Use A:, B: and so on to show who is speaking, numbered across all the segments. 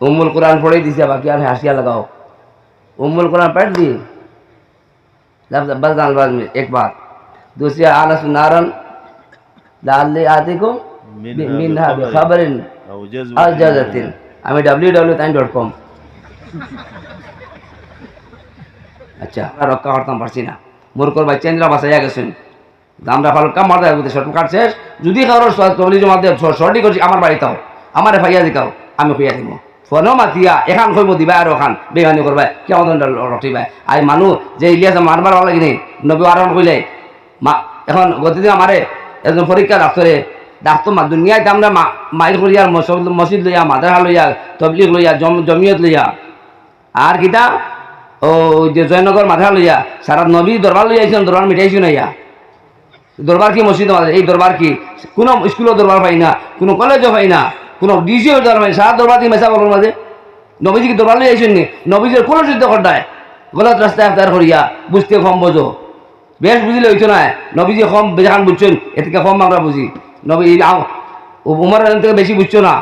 A: উম্মুল কোরআন পড়েই দিছে বাকি আর হাসিয়া লাগাও। उम्मुल कुरान पढ़ दी लफ्ज बस अल्फाज में एक बात दूसरी आनस नारन लाल आदि को আমি ডাব্লিউ ডাব্লিউ তাইন ডট কম। আচ্ছা রক্ষা করতাম পারছি না। মোরকর ভাই চেঞ্জরা বাসাইয়া গেছেন। আমরা ফালকা মারতে হবে শর্টকাট শেষ। যদি কারোর তবলি জমা সঠিক করছি আমার বাড়িতেও আমার ফাইয়া দিকাও আমি ফাইয়া দিব। ফোনও মাতিয়া, এখান কইব দিবা আর ওখান বেগানি করবা কেমন রটিবা আর মানুষ যে ইলিয়াস মারবার ভালো লাগি নবী আরণ কইলে মা, এখন গতিদিন আমারে এজন পরীক্ষা ডাক্তরে ডাক্তর মা দুনিয়ায় আমরা মাইল করিয়া মসজিদ লইয়া মাদ্রাসা লইয়া তবলিগ লইয়া জম জমিয়ত লইয়া আর কিতা? ও যে জয়নগর মাদ্রাসা লইয়া সারা নবী দরবার লইয়া আইছেন দরবার মিটাইছি নাইয়া দরবার কি মসজিদ এই দরবার কি? কোনো স্কুলও দরবার পাই না, কোনো কলেজও পাই না। কোনো ডিসিও দরবার পাই না সারা দিয়ে মেসা বলার মাঝে নবীজি কি দরবার লইয়া আইছেন নি। নবীজির কোনো যুদ্ধ করতায় গলত রাস্তায় আফতার করিয়া, বুঝতে কম বোঝো। বেশ বুঝলে হইতো না, নবীজি কম বেজান বুঝছেন এ থেকে কম আমরা বুঝি। নবী উমর থেকে বেশি বুঝছ না।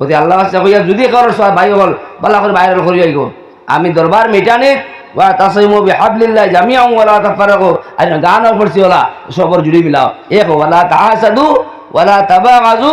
A: যদি আল্লাহ আচ্ছা কইয়া, যদি কারোর সব ভাই হল বালা করে বাইরে করি আইগো। আমি দরবার মিটানি, ওয়া তাসাইমু বিহাবলিল্লাহ জামিআন ওয়ালা তাফারাকু। আর গানও পড়ছি ওলা, সবর জুড়ি মিলাও। এক ওয়ালা তাহাসাদু, ওয়ালা তাবাগাজু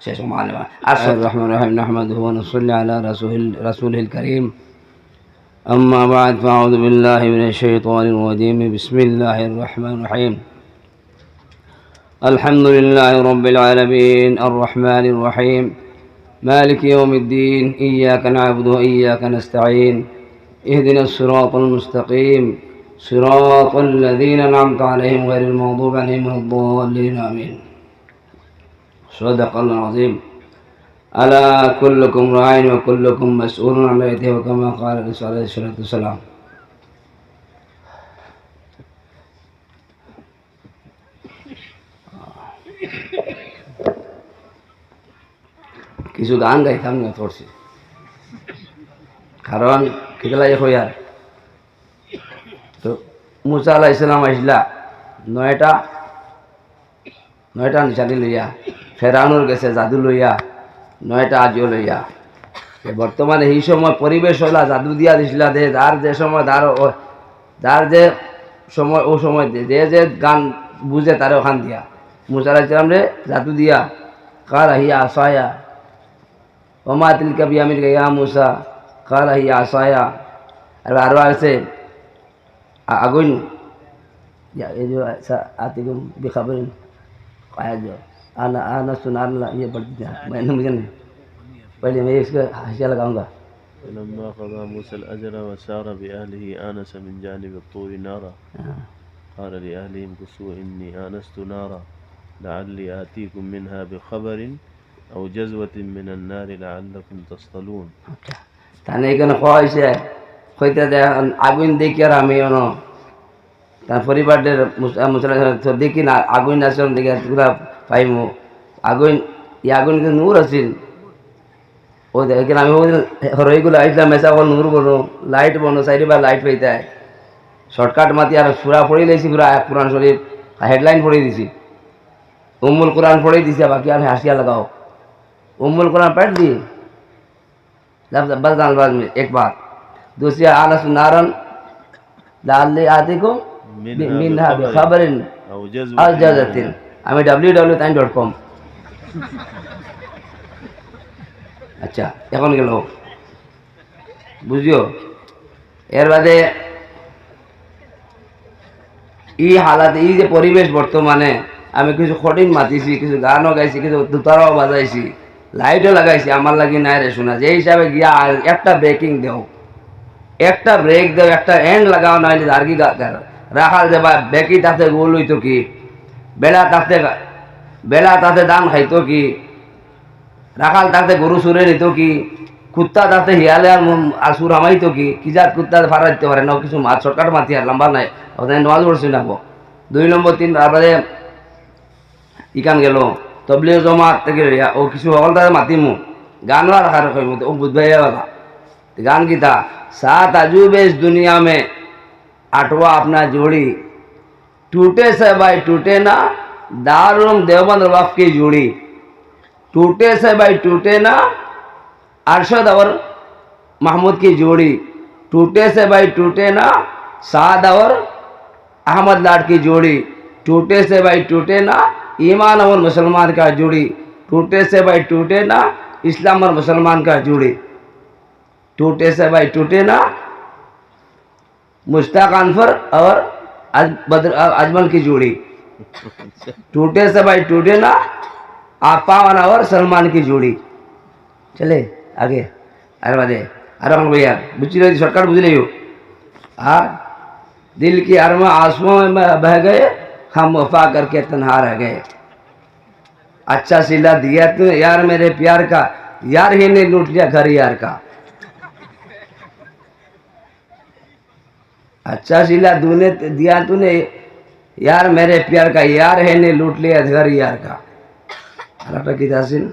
A: شيخ معلم. الرحمن الرحيم. نحمده ونصلي على رسوله رسوله الكريم. أما بعد فأعوذ بالله من الشيطان الرجيم. بسم الله الرحمن الرحيم. الحمد لله رب العالمين. الرحمن الرحيم. مالك يوم الدين. إياك نعبد وإياك نستعين. اهدنا الصراط المستقيم. صراط الذين أنعمت عليهم غير المغضوب عليهم الضالين. آمين. صدق الله العظيم ألا كلكم راع وكلكم مسؤول عن رعيته وكما قال الرسول عليه الصلاة والسلام কিছু গান গাইতাম না পড়ছি কারণ কিতলাই হইয়ার তো মুসা আলাহ ইসলাম আসলা নয়টা নয়টা নিশানি লইয়া ফেরানোর গেছে জাদু লইয়া নয়টা আজিও লইয়া বর্তমানে এই সময় পরিবেশ হইলা জাদু দিয়া দিছিলা দে যার যে সময় তার যার যে সময় ও সময় যে যে গান বুঝে তারে ওখান দিয়া মুসারাইছিলাম রে জাদু দিয়া কার আহিয়া আসায়া অমা তিলকা কবি আমির গিয়া মুসা কার আহিয়া আসায়া আর আরও আছে আগুন আতিগুম বিখাবরিন কায়া যাও आती को बेखबर आया जो आना आना सुना ये पढ़ती थी मैंने मुझे नहीं पहले मैं इसका हाशिया लगाऊंगा
B: فلما قضى موسى الأجر وسار بأهله آنس من جانب الطور نارا
A: हाँ,
B: قال لأهلهم كسوا إني آنست نارا لعلي آتيكم منها بخبر أو جزوة من النار لعلكم تصطلون
A: अच्छा তাহলে এখানে খাওয়া হয়েছে হইতে দেয় আগুন দেখি আর আমি অন তার পরিবারদের মুসলাম দেখি না আগুন আসন দেখে পুরা পাইমু। আগুন ই আগুনকে নূর আছিল। ও দেখেন আমি হরইগুলো আইসলাম মেসা বল নূর বলো লাইট বনো সাইডে বা লাইট পাইতে শর্টকাট মাতি আর সুরা পড়ে লাইছি পুরা কোরআন শরীফ হেডলাইন পড়ে দিছি। উম্মুল কোরআন পড়ে দিছি বাকি আর হাসিয়া লাগাও। উম্মুল কোরআন पढ़ দি। बस अल्फाज में एक बात दूसरी आलस नारन लाल आती को আমি W W time dot com আচ্ছা এখন গেল। বুঝিও? এর বাদে ই হালাত, ই যে পরিবেশ বর্তমানে, আমি কিছু কঠিন মাতিছি, কিছু গানও গাইছি, কিছু দুতারাও বাজাইছি, লাইটও লাগাইছি, আমার লাগি নাই রে শোনা যে হিসাবে গিয়া একটা ব্রেকিং দেও। একটা ব্রেক দেও, একটা এন্ড লাগাও, নাইলে আর কি রাখাল যে বা ব্রেকিট গোল হইতো কি? বেলা তাতে বেলা তাতে দান খাইতো কি? রাখাল তাতে গরু সুরে নিত কি? কুত্তা তাতে হিয়ালে আর সুর হামাইতো কি? কিজাত কুত্তা ফাড়া দিতে পারে না, কিছু মাছ শর্টকাট মাতি আর লম্বা নাই। ওখানে নয় বড় শুনে না দুই নম্বর তিন তারপরে ইকান গেল। তবলিও জমা থেকে ও কিছু সকল তাতে মাতিমু গান রাখার মতো ও বুধবাই কথা। গান গীতা। সাত আজু বেশ দুনিয়া মে আটওয়া আপনার জোড়ি टूटे से भाई, टूटे ना। दारुम देवबंद वफ की जोड़ी। टूटे से भाई, टूटे ना। अरशद और महमूद की जोड़ी। टूटे से भाई, टूटे ना। साद और अहमद लाड की जोड़ी। टूटे से भाई, टूटे ना। ईमान और मुसलमान का जोड़ी। टूटे से भाई, टूटे ना। इस्लाम और मुसलमान का जोड़ी। टूटे से भाई, टूटे ना। मुश्ताक अनफर और अजमल की जोड़ी। टूटे से भाई टूटे ना आपावन और सलमान की जोड़ी। चले, आगे। अरे बादे अरे हम भैया, बुझी रही, शॉर्टकट बुझ रही हो? हाँ दिल की अरमा आंसुओं में बह गए, हम वफा करके तन्हा रह गए। अच्छा सिला दिया तू यार मेरे प्यार का, यार ही ने लूट लिया घर यार का। अच्छा सिला तूने दिया तूने यार मेरे प्यार का यार है ने लूट लिया घर यार का আরেকটা কি আসিল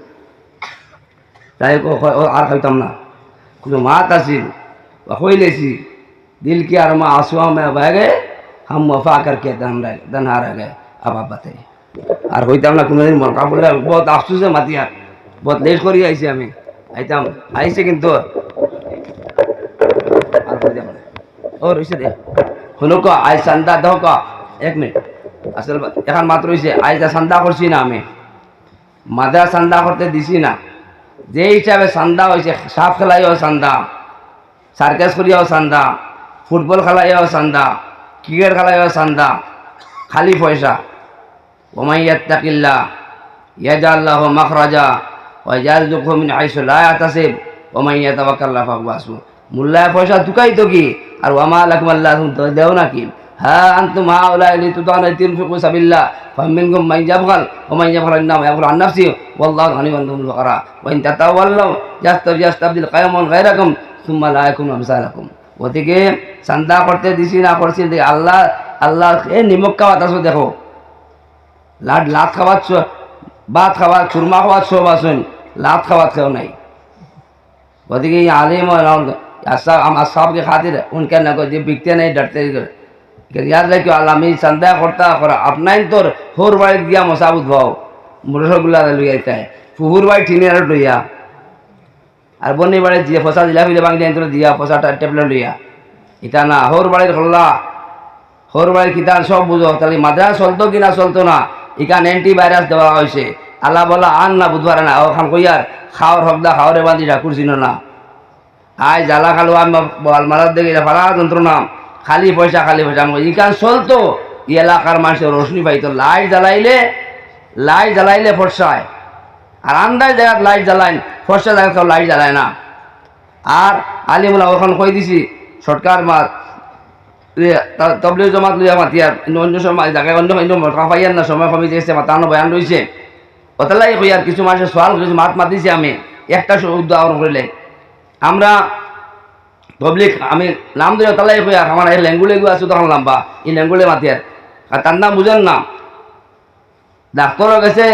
A: তাই ক- ক- ও আর খাইতাম না কোনো মাত আসিল হইলেছি দিল কি আর মা आंसुओं में बह गए हम वफा करके दन रह दनहा रह गए अब आप बताइए আর হইতাম না কোনোদিন মরকা বললে বহুত আফসুসে মাতি আর বহুত লেট করি আইছি আমি আইতাম আইছে কিন্তু ও রইছে দে শুনো ক আই চান্দা দেহ ক এক মিনিট আসল এখন মাত্র হইছে আইজ চান্দা করছি না আমি মাদ্রা চান্দা করতে দিছি না যে হিসাবে চান্দা হয়েছে সাপ খেলাইও চান্দা সার্কাস করিয়াও চান্দা ফুটবল খেলাইও চান্দা ক্রিকেট খেলাইও চান্দা খালি পয়সা ওমাই ইয়াত্তাকিল্লা ইয়াজাল্লাহু মাখরাজা ওয়া ইয়ারযুকহু মিন হাইসু লা ইয়াহতাসিব ওমাই ইয়াতাওয়াক্কাল্লা ফাহুয়া হাসবুহ মুল্লায় পয়সা ঢুকাই তো কি? আর ওয়ামা লাকুম আল্লাহ তো দেও নাকি হ্যাঁ গায়রাকুম, সুম্মা লা ইয়াকুনু আমসালাকুম। ওদিকে চান্দা করতে দিছি না করছি আল্লাহ আল্লাহ এ নিমক খাওয়াত আছো দেখো। লাট লাত খাওয়াত ভাত খাওয়া চুরমা খাওয়াত সব আসুন লাত খাওয়াত খেও নাই। ওদিকে ये आलिम और सब हम असाब के खातिर उनके न जो बिकते नहीं डरते कि याद रखियो আল্লাহ আমি সন্দেহ করতা করা আপনাই তোর হোর বাড়ি গিয়া মশাবুত ভাও মুরসগুলা লইয়া তাই ফুহুর বাড়ি ঠিনে আর লইয়া আর বন্নি বাড়ি দিয়ে ফসা দিলা ফিলে বাংলি আনতো দিয়া ফসাটা টেবলেট লইয়া এটা না হোর বাড়ির খোল্লা হোর বাড়ির কিতাব সব বুঝো তাহলে মাদ্রাস চলতো কিনা চলতো না ইকান অ্যান্টিভাইরাস দেওয়া হয়েছে আল্লাহ বলা আন না বুধবার না ওখান কইয়ার খাওয়ার হকদা খাওয়ারে বান্ধি ঠাকুর চিনো না আয় জ্বালা খালো আমি আলমারার দেখে ফালা যন্ত্রণা খালি পয়সা খালি পয়সা। আমি ইকান চলতো ই এলাকার মানুষের রোশনি পাইতো। Light জ্বালাইলে light জ্বালাইলে ফর্সায়। আর আন্দাজ জায়গাত লাইট জ্বালাইন ফর্সা জায়গা লাইট জ্বালায় না। আর আলিমুল্লাহ ওখান কই দিছি সরকার মা তবলিগ জমাত লইয়া মাতি আর অন্য সময় জায়গায় অন্য অন্য মটকা না, সময় কমি দিয়েছে মাতানো বয়ান রয়েছে অতলাই কই আর কিছু মানুষের সোয়াল কিছু মাত মাতিছি আমি। একটা উদাহরণ করিলে। আমরা পাবলিক আমি নাম ধরে তালাই কই আর আমার এই লেঙ্গুলে গু আছো, তখন লাম্বা। এই লেঙ্গুলে মাতি আর তার নাম বুঝেন না। ডাক্তর গেছে,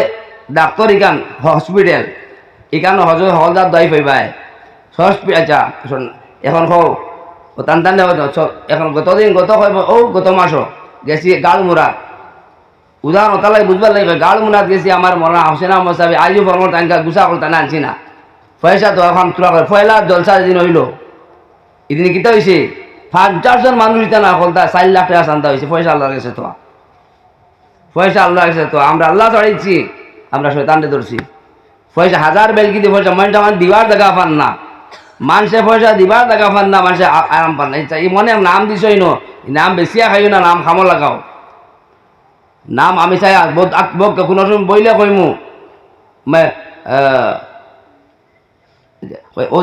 A: ডাক্তর ইকান হসপিটাল ইকান হজ হলদার দায়ী পাইবাই হসপিটাল আচ্ছা এখন হও। ও টান টান এখন গতদিন, গত হইব ও গত মাসও গেছি গাল গালমুরা। উদাহরণ তালাই বুঝবার লাগবে, গালমুরাত গেছি আমার মরা হোসেনা মশাবি আইজু ফর্মল টাঙ্কা গুসা করতে আনছি না। পয়সা তো এখন তোলা করে পয়লা জলসা যেদিন হইল। এদিন কিতা হয়েছে পঞ্চাশজন মানুষ দিতে না হলতা চার লাখ টাকা চান্দা হয়েছে পয়সা আল্লাহ গেছে তো পয়সা আল্লাহ গেছে তো আমরা আল্লাহ চড়াইছি আমরা শৈতানকে ধরছি। পয়সা হাজার বেলকি দিয়ে পয়সা মানুষ আমার দিবার দেখা পান না। মানুষে পয়সা দিবার দেখা পান না, মানুষে আ- আরাম পান না। এই মনে নাম দিছই নো নাম বেশিয়া খাইও না, নাম খামো লাগাও। নাম আমি চাই আত্মক কোনো বইলে কইমু। ও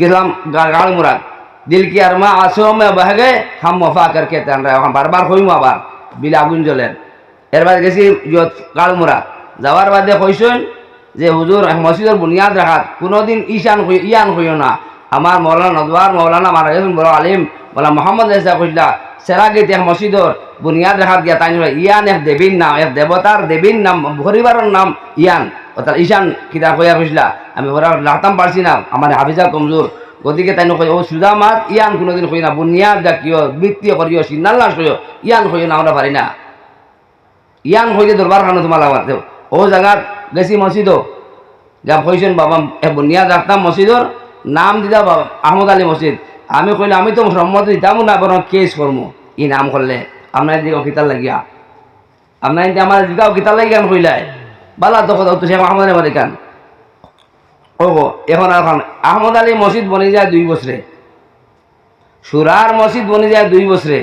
A: গেলাম গাড় মুরা দিল কি আর মা আসো, মে বহগে, হাম মফা করকে তান রে বারবার হইমু আবার, বিল আগুন জ্বলেন এরবার গেছি যত গাড় মুরা যাওয়ার বাদে কইসেন যে হুজুর মসজিদের বুনিয়াদ রাখাত, কোনোদিন ঈশান ইয়ান হইও না। আমার মৌলানা নদওয়ার, মৌলানা মারা গেছেন বড় আলিম বলা মোহাম্মদ ইসা খুঁজলা সেরা গেতে মসজিদর বুনিয়াদ রাখাত গিয়া তাই ইয়ান এক দেবীর নাম, এক দেবতার দেবীর নাম পরিবারের নাম ইয়ান। অর্থাৎ ঈশান কিতা কইয়া কইসলা আমি ওরা রাখতাম পারছি না, আমার হাফিজা কমজোর। গতিকে তাই নকই ও সুজা মাত ইয়ান কোনোদিন কই না, বুনিয়াদ জাকিও বৃত্তীয় করিও সিন্নাল্লাস করিও ইয়ান কইও না, আমরা পারি না। ইয়ান হইলে দরবার খানো তোমার লাগাতে। ও জায়গাত গেছি মসজিদও। যা কইছেন বাবা বুনিয়াদ রাখতাম মসজিদর নাম দিদা বাবা, আহমদ আলী মসজিদ। আমি কইলে আমি তো সম্মত দিতামও না বরং কেস করব ই নাম করলে। আপনার দিকে কিতার লাগিয়া। আপনার এদিকে আমার দিকে কিতার লাগিয়া কইলাই বালা তো কথা সে আহমদ আলী মারি কান ও এখন আর এখন। আহমদ আলী মসজিদ বনে যায় দুই বছরে সুরার মসজিদ বনে যায় দুই বছরে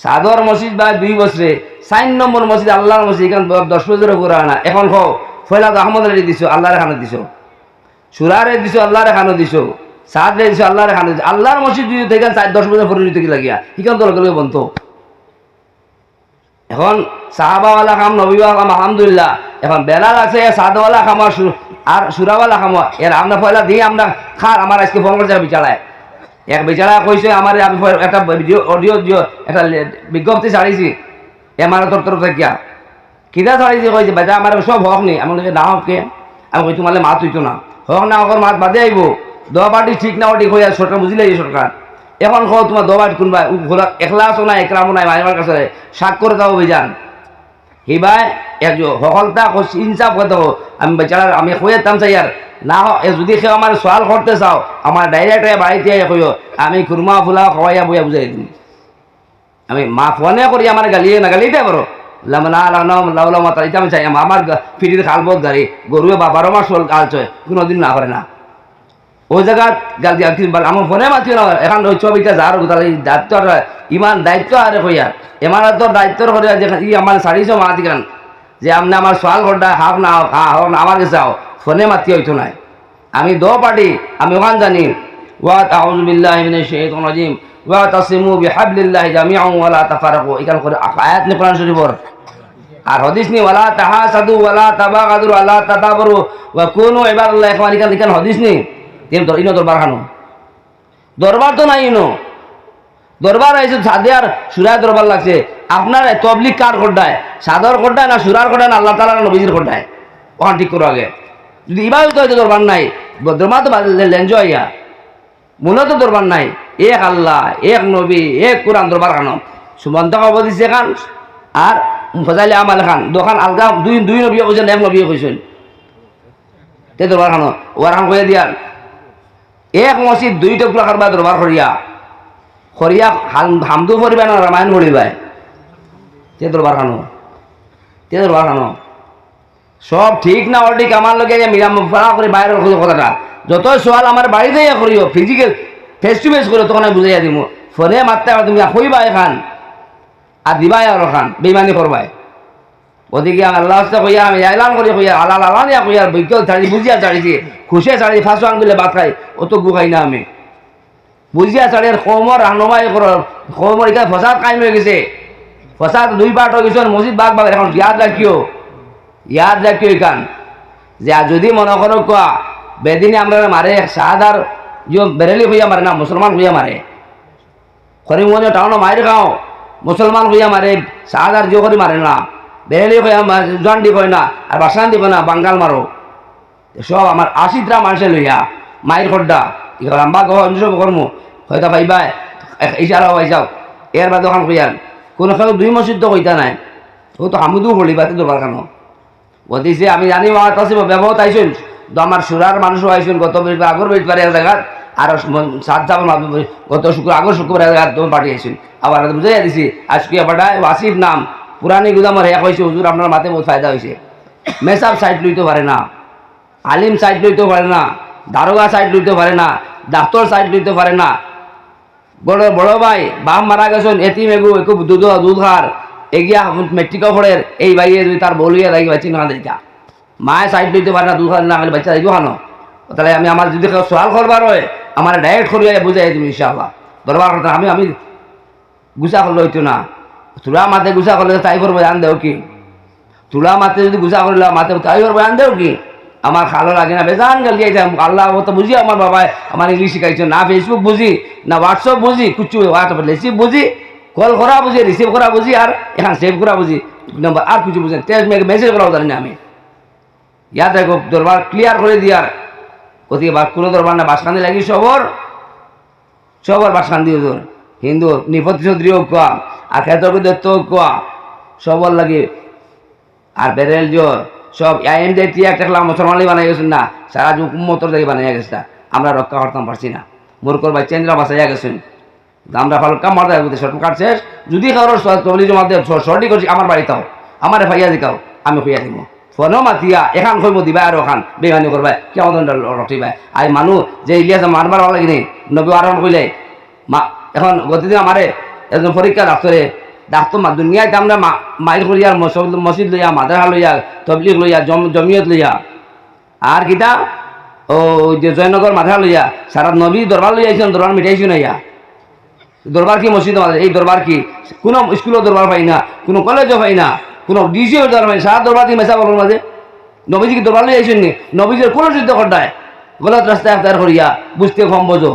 A: সাদর মসজিদ বা দুই বছরে চার নম্বর মসজিদ আল্লাহর মসজিদ এখান দশ বছরের উপরে আনা এখন কো ফয়লা তো আহমদ আলী দিছো আল্লাহর এখানে দিছো। সুরারে দিছো আল্লাহর এখানে দিছো। সাদরে দিছো আল্লাহর এখানে দিছো। আল্লাহর মসজিদ যদি চার দশ বছর পরে দিতে লাগিয়া। শিকান তো লগে লগে বন্ধ। এখন সাহাবাওয়ালা খাম নবীওয়ালা কাম, আলহামদুলিল্লাহ। এখন বেলাল আছে, সাদওয়ালা কাম, আর সুরাওয়ালা কাম। এর আমরা পয়লা দিয়ে আমরা খার, আমার আজকে ফোন করছে বিচারায়। এক বিচারা কইছে, আমার আমি একটা অডিও দিও একটা বিজ্ঞপ্তি ছাড়িছি। এমার তোর তরফ থেকে। কিতা ছাড়িছি? কইছে, বেটা, আমার সব হক নেই। আমি না হক কে? আমি কই তোমালে মাত হইতো না। হক না হকর মাত বাদে আইব। দোয়া পার্টি ঠিক না ওটি কইয়া সরকার বুঝিলে সরকার। এখন কো তোমার পার্টি কোনবা ঘোরা একলাসও নাই, একরামও নাই, মাইমার কাছে সাত করে দাও অভিযান। হিবাই এক সকলতা ইনসাফ করে দেবো আমি বেচারা, আমি তাম চাই আর। না যদি কেউ আমার সওয়াল করতে চাও, আমার ডাইরেক্ট বাড়িতে কইও আমি খুরমা, ফুলা খাওয়াইয়া বইয়া বুঝাই দিন আমি মা ফোনে করি আমার গালিয়ে না গালিতে পারো লামনা লাম লাউলা মাতা আমি চাই। আমার ফিরির খালবত গাড়ি গরুয়ে বা বারো মাস কাল চয় কোনোদিন না করে না। ওই জায়গাত আমার ফোনে মাতি না এখন ওই ছবিটা যার দায়িত্ব ইমান দায়িত্ব আরে এমার তো দায়িত্ব করে যে ই আমার চারিশো মাতি কেন যে আপনি আমার সোয়াল ঘরটা হাক না হা না আমার কাছে আও ফোনে মাতি হইতো নাই। আমি দো পার্টি আমি ওখান জানি। ওয়া তাউযু বিল্লাহি মিনাশ শাইতানির রাজিম ওয়া তাসিমু বিহাবলিল্লাহি জামিআন ওয়া লা তাফারাকু এখান করে আয়াত নে কোরআন শরীফর আর হদিস নি, ওয়ালা তাহাসাদু, ওয়ালা তাবাগাদু ওয়ালা তাতাবারু, ওয়া কুনু ইবাদাল্লাহ ইখওয়ান ইখান ইখান হদিস নি? ইনো দরবার খানো দরবার তো নাই ইনো। দরবার আইছে সাদে আর সুরায় দরবার লাগছে। আপনার তবলিক কার খোড্ডায় সাদর খোড্ডায় না সুরার খোড্ডায় না আল্লাহ তালা নবীজির খোড্ডায় ওখান ঠিক করো আগে। যদি ইবাদ তো হয়তো দরবার নাই। দরবার তো লেঞ্জ ইয়া মনে তো দরবার নাই। এক আল্লাহ, এক নবী, এক কোরআন দরবার খানো সুমন্ত খবর দিছে খান, আর ফজাইলে আমাল খান। দোকান আলগা, দুই দুই নবী কৈছেন এক নবী কৈছেন তে দরবার খানো ওয়ার কয়ে দিয়ার এক মসজিদ দুই টুকরা কারবা দরবার করিয়া করিয়া হাম- হামদু পড়িবা না, রামায়ণ পড়িবাই তে দরবার খানো। তে দরবার খানো। সব ঠিক না অঠিক আমার লগে মিলাম ফাড়া করে বাইরের কথাটা। যত সোয়াল আমার বাড়িতে ইয়া করিও ফিজিক্যাল ফেস টু ফেস করে তখন বুঝাইয়া দিব ফোনে মারতে তুমি কইবা এখান আর দিবাই আর খান বেমানি করবাই। ওদিকে আল্লাহ হস্তে কইয়া আমি এলান করি কইয়া আল্লাহ দিয়া কইয়া বৈজ্ঞ ছাড়ি বুঝিয়া ছাড়িছি খুশে ছাড়ি ফাঁসো আনগুলে ভাত খাই, অত গু খাই না আমি। বুঝিয়া ছাড়ি কমর রান্নমাই কর কমর এখানে ফসাদ কাইম হয়ে গেছে। ফসাদ দুই পার্ট হয়ে গেছে মসজিদ বাগ বাগ এখন ইয়াদ রাখিও ইয়াদ রাখিও এখান যে যদি মনে করো কোয়া বেদিনে আমরা মারে সাহাদার যে বেরেলি হইয়া মারে না মুসলমান হইয়া মারে করিমগঞ্জ টাউন মায়ের খাও মুসলমান হইয়া মারে সাহাদার জিও করে মারে না। বেরেলি হইয়া জন দিব না, আর বাসান দিব না, বাঙ্গাল মারো। সব আমার আশিটা মানুষে লইয়া, মায়ের খড্ডা। এবার আম্বা গহ সব কর্ম। হয়তো পাইবা ইশারা হয়ে যাও। এর বাদ দোকান কইয়ার কোনো খেলো দুই মসজিদ তো কইতা নাই। ও তো হামুদু হলি বাতি দরবার কেন? বলতেছে, আমি জানি আমার কাছে ব্যবহার আইসুন তো আমার সুরার মানুষও আইসুন গত আগর বৃহস্পতি এক জায়গাত আর সাত যাব গত শুক্র, আগর শুক্রবার এক জায়গাত তুমি পাঠিয়ে আইসুন আবার বুঝাইয়া দিছি, আজকে পাঠায় ওয়াসিফ নাম। পুরানি গুদামর এক হয়েছে হুজুর, আপনার মাথায় বহুত ফায়দা হয়েছে মেসাব সাইড লইতে পারে না, আলিম সাইড লইতে পারে না, দারোগা সাইড লইতে পারে না, ডাক্তার সাইড লইতে পারে না। বড় বড় ভাই, বাপ মারা গেছেন, এতিম এগু, একু দুধ এগিয়া মেট্রিক ফড়ের এই বাইয়ে যদি তার বলিয়া লাগি বাচ্চি না দেখা মায়ে সাইড লইতে পারে না, দুধ হার না বাচ্চা দেখব খানো। তাহলে আমি আমার যদি সোয়াল করবার হয়, আমার ডাইরেক্ট করিয়া বুঝাই তুমি ইনশাআল্লাহ। দরবার আমি আমি গুছা করলে হইতো না। তুলা মাতে গুছা করলে তাই করব, জান দেও কি? তুলা মাতে যদি গুছা করলে মাতে তাই করব, জান দেও কি? আমার ভালো লাগে না, বেজান গালি আইছে, আল্লাহ তো বুঝি আমার বাবা আমার ইংলিশ শিখাইছে, না ফেসবুক বুঝি, না হোয়াটসঅ্যাপ বুঝি কুচু হোয়াটসঅ্যাপ রিসিভ বুঝি, কল করা বুঝি রিসিভ করা বুঝি, আর এখান সেভ করা বুঝি নম্বর আর কিছু বুঝেন, তেজ মেয়েকে মেসেজ করাও জানি না আমি। ইয়াদ দেখো দরবার ক্লিয়ার করে দিয়ার কোথায় কোনো দরবার না বাসখান্দি লাগি সবর সবর বাসখান্দি ওজন হিন্দু নিপতি চৌধুরী হোক কোয়া, আর হোক কোয়া সবর লাগে আর বেরেল জোর, সব আইএম দিয়ে একটা খেলা মুসলমানই বানাই গেছেন না, সারা যুগ মতর থেকে বানাই গেছে না। আমরা রক্ষা করতাম পারছি না। মুরকর ভাই চেন্দ্রা বাসাইয়া গেছেন। আমরা ফালকা মারতে হবে শর্ট কাটছে যদি কারোর তবলি জমা দিয়ে করছি, আমার বাড়িতেও আমার ফাইয়া দিকাও, আমি খুঁয়া দিব ফোনও মাতিয়া, এখান খৈব দিবা আর ওখান বেমানি করবা কেমন রটিবা আর মানুষ যে ইলিয়াস মারবার লাগি নবী আরম্ভ কইলে, মা এখন গতিদিন আমারে একজন পরীক্ষা ডাক্তরে ডাক্তর মা দুনিয়ায় আমরা মাইল করিয়া, মসজিদ লইয়া, মাদ্রাসা লইয়া, তবলিগ লইয়া, জম জমিয়ত লইয়া, আর কিতা? ও যে জয়নগর মাদ্রাসা লইয়া, সারা নবী দরবার লইয়া আইছেন, দরবার মিটাইছি না ইয়া দরবার কি মসজিদ এই দরবার কি? কোনো স্কুলও দরবার পাই না, কোনো কলেজও পাই না, কোনো ডিসিও দরবার পাই সারা দরবার দিয়ে মেসা বলার মাঝে নবীজি কি দরবার লইয়া আইছেন নি? নবীজির কোনো যুদ্ধ করতায় গলত রাস্তায় আফতার করিয়া, বুঝতে কম বোঝো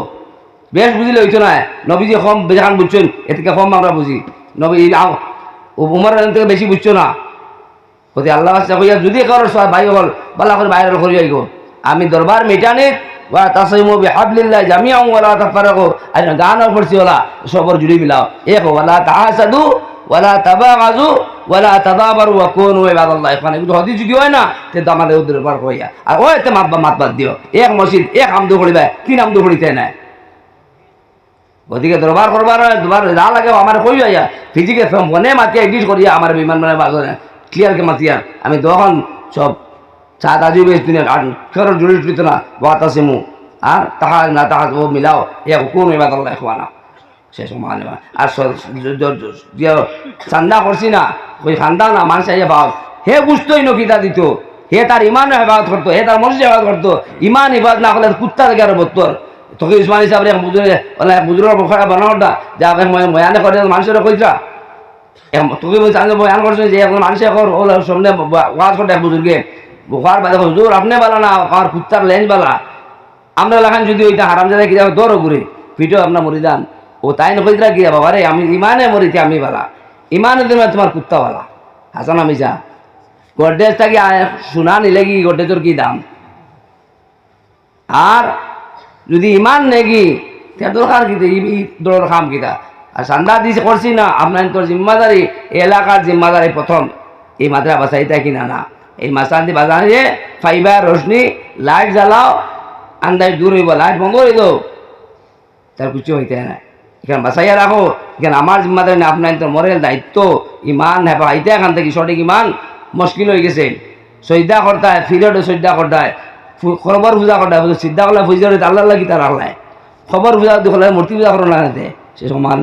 A: বেশ বুঝলে হইতো না, নবীজি কম বেজান বুঝছেন এ থেকে কম আমরা বুঝি। নবী উমর থেকে বেশি বুঝছ না। হতে আল্লাহ কইয়া যদি কারোর সব ভাই বল বালা করে বাইরে করি আইগো আমি দরবার মিটানিত ওয়া তাসাইমু বিহাবলিল্লাহ জামিআন ওয়ালা তাফারাকু। আর গানও পড়ছি ওলা, সবর জুড়ি মিলাও এক ওয়ালা তাহাসাদু, ওয়ালা তাবাগাজু, ওয়ালা তাদাবারু ওয়া কুনু ইবাদাল্লাহ। এখানে কিন্তু হদি যদি হয় না, তে তো আমাদের দরবার কইয়া আর ওই তে মাতবা মাতবাদ দিও। এক মসজিদ, এক আমদু করিবা তিন আমদু করিতে নাই গতিকে দরবার করবার দরবার যা লাগে আমার কই যাইয়া ফিজিকে মনে মাতি এডিট করিয়া আমার বিমান মানে ক্লিয়ারকে মাতিয়া আমি তখন সব চা দাজু বেশ ফেরত জুড়ি টুড়িত না সিমু আর তাহা না তাহা ও মিলাও। এ কোন এবার আল্লাহ খোয়ানা সে সময় আর চান্দা করছি না। ওই খান্দা না মানুষ আইয়া ভাব হে বুঝতোই নকিতা দিত। হে তার ইমান হেফাজত করতো হে তার মসজিদ হেফাজত করতো ইমান হেফাজত না করলে কুত্তা থেকে আরও বত্তর তোকে ইসমান হিসাবে এক বুজুরে ওলা এক বুজুরের বোখারা বানাওটা যা এক ময়ানে করে মানুষের কইতা তোকে বলছে, আমি বয়ান করছ যে এখন মানুষ এখন ওলা সামনে ওয়াজ করতে এক বুজুর্গে। বোখার বাদে হুজুর, আপনি বালা না আমার কুত্তার লেন্স বালা। আমরা লাখান যদি ওইটা হারাম জায়গায় কি দৌড় ঘুরে। পিঠো আপনার মরিদান ও তাই নকইতরা গিয়া বাবা রে আমি ইমানে মরিতে আমি বালা। ইমানে দিন তোমার কুত্তা বালা। হাসান আমি যা। গড্ডেজ থাকি সোনা নিলে কি গড্ডেজের কি দাম? আর যদি ইমান নেগি দরকার কি? দৌড় খাম কিতা? আর চান্দা দিছে করছি না আপনার তোর জিম্মাদারি এলাকার জিম্মাদারি প্রথম এই মাত্রা বাসাইতে কিনা না এই মাসান্তি বাজারে ফাইবার রোশনি লাইট জ্বালাও আন্দাজ দূর হইব, লাইট বন্ধ দাও। তার কিছু হইতে না এখানে বাসাইয়া রাখো এখানে আমার জিম্মাদারি না আপনার তো মরেল দায়িত্ব? ইমান হেপা হাইতে এখান থেকে সঠিক ইমান মুশকিল হয়ে গেছে। সৈদা করতায় ফিরোডে সৈদা করতায় খবর পূজা করতায় সিদ্ধা করলে পূজা আল্লাহ লাগি তার আল্লাহ খবর পূজা দেখলে মূর্তি পূজা করো না সে সমান